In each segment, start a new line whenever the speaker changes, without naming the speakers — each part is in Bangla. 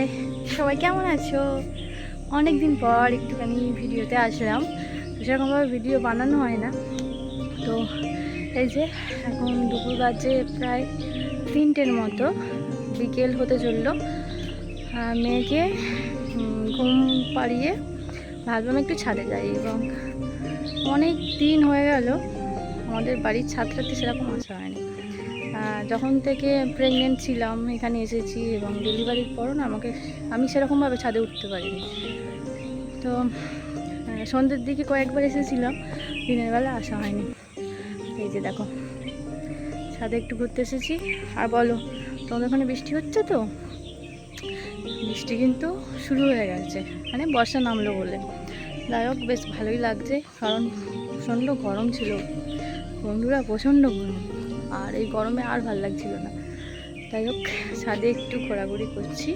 হাই, সবাই কেমন আছো? অনেক দিন পর একটুখানি ভিডিওতে আসলাম। সেরকমভাবে ভিডিও বানানো হয় না। তো এই যে এখন দুপুর বাজে প্রায় তিনটের মতো, বিকেল হতে চলল। মেয়েকে ঘুম পাড়িয়ে ভাবলাম একটু ছাদে যাই এবং অনেক দিন হয়ে গেল, আমাদের বাড়ির ছাদটাতে সেরকম আসা হয়নি। যখন থেকে প্রেগনেন্ট ছিলাম, এখানে এসেছি এবং ডেলিভারির পরও না আমাকে, আমি সেরকমভাবে ছাদে উঠতে পারিনি। তো সন্ধ্যের দিকে কয়েকবার এসেছিলাম, দিনের বেলা আসা হয়নি। এই যে দেখো, ছাদে একটু ঘুরতে এসেছি। আর বলো, তোমাদের ওখানে বৃষ্টি হচ্ছে তো? বৃষ্টি কিন্তু শুরু হয়ে গেছে মানে বর্ষা নামলো বলে। যাই হোক, বেশ ভালোই লাগছে, কারণ প্রচণ্ড গরম ছিল। বন্ধুরা, প্রচণ্ড গরম। আর এই গরমে আর ভালো লাগছিল না। যাই হোক, ছাদে একটু ঘোরাঘুরি করছি।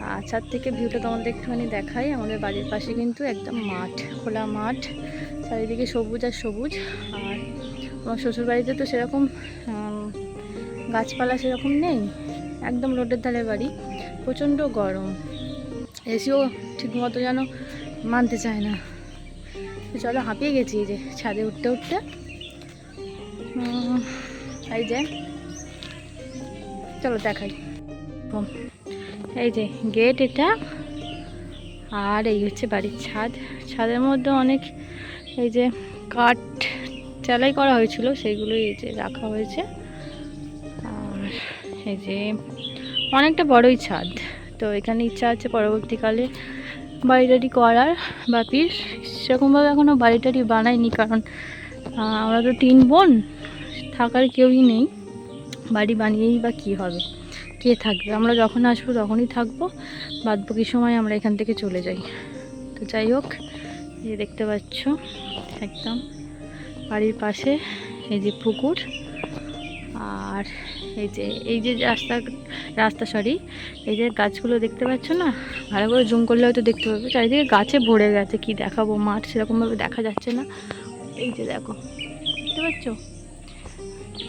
আর ছাদ থেকে ভিউটা তোমাদের একটুখানি দেখাই। আমাদের বাড়ির পাশে কিন্তু একদম মাঠ, খোলা মাঠ। চারিদিকে সবুজ আর সবুজ। আর আমার শ্বশুর বাড়িতে তো সেরকম গাছপালা সেরকম নেই। একদম রোডের ধারে বাড়ি। প্রচণ্ড গরম। এসিও ঠিকমতো যেন মানতে চায় না। চলো হাঁপিয়ে গেছি যে, ছাদে উঠতে উঠতে। এই যে। চলো দেখাই। এই যে গেট এটা। আর এই হচ্ছে বাড়ির ছাদ। ছাদের মধ্যে অনেক এই যে কাঠ চালাই করা হয়েছিল সেইগুলো এই যে রাখা হয়েছে। আর এই যে অনেকটা বড়ই ছাদ। তো এখানে ইচ্ছা আছে পরবর্তীকালে বাড়ি টাড়ি করার বাপির সেরকমভাবে এখনও বাড়ি টাড়ি বানায়নি কারণ আমরা তো তিন বোন। থাকার কেউই নেই। বাড়ি বানিয়েই বা কী হবে? কে থাকবে? আমরা যখন আসব তখনই থাকব। বাদ বাকি সময় আমরা এখান থেকে চলে যাই। তো যাই হোক যে দেখতে পাচ্ছ, একদম বাড়ির পাশে এই যে পুকুর। আর এই যে এই যে রাস্তা রাস্তা সরি এই যে গাছগুলো দেখতে পাচ্ছ না? ভালো করে জুম করলে হয়তো দেখতে পাবে। চারিদিকে গাছে ভরে গেছে, কি দেখাবো? মাঠ সেরকমভাবে দেখা যাচ্ছে না। এই যে দেখো, দেখতে পাচ্ছ?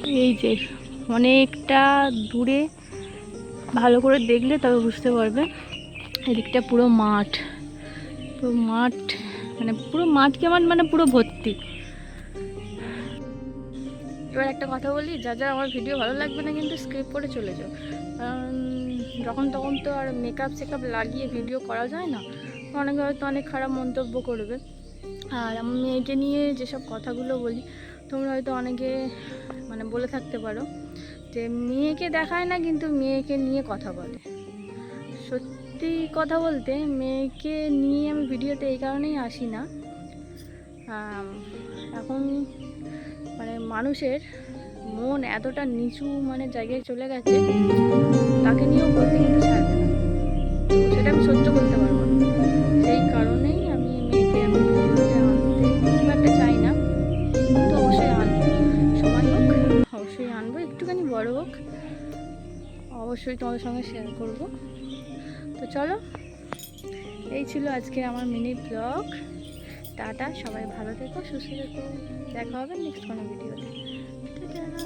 এই যে, অনেকটা দূরে ভালো করে দেখলে তবে বুঝতে পারবে। এদিকটা পুরো মাঠ। পুরো মাঠ মানে পুরো মাঠ কেমন মানে পুরো ভর্তি। এবার একটা কথা বলি, যা যা আমার ভিডিও ভালো লাগবে না কিন্তু স্ক্রিপ করে চলে যাও। কারণ যখন তখন তো আর মেকআপ সেকআপ লাগিয়ে ভিডিও করা যায় না। অনেকে হয়তো অনেক খারাপ মন্তব্য করবে। আর আমি মেয়েকে নিয়ে যেসব কথাগুলো বলি, তোমরা হয়তো অনেকে মানে বলে থাকতে পারো যে মেয়েকে দেখায় না, কিন্তু মেয়েকে নিয়ে কথা বলে। সত্যি কথা বলতে মেয়েকে নিয়ে আমি ভিডিওতে এই কারণেই আসি না। এখন মানে মানুষের মন এতটা নিচু মানে জায়গায় চলে গেছে, তাকে নিয়েও বলতে কিন্তু অবশ্যই আনব, একটুখানি বড় হোক। অবশ্যই তোমাদের সঙ্গে শেয়ার করব। তো চলো, এই ছিল আজকে আমার মিনি ব্লগ টাটা, সবাই ভালো থেকো, সুস্থ থেকো। দেখা হবে নেক্সট কোনো ভিডিওতে টাটা।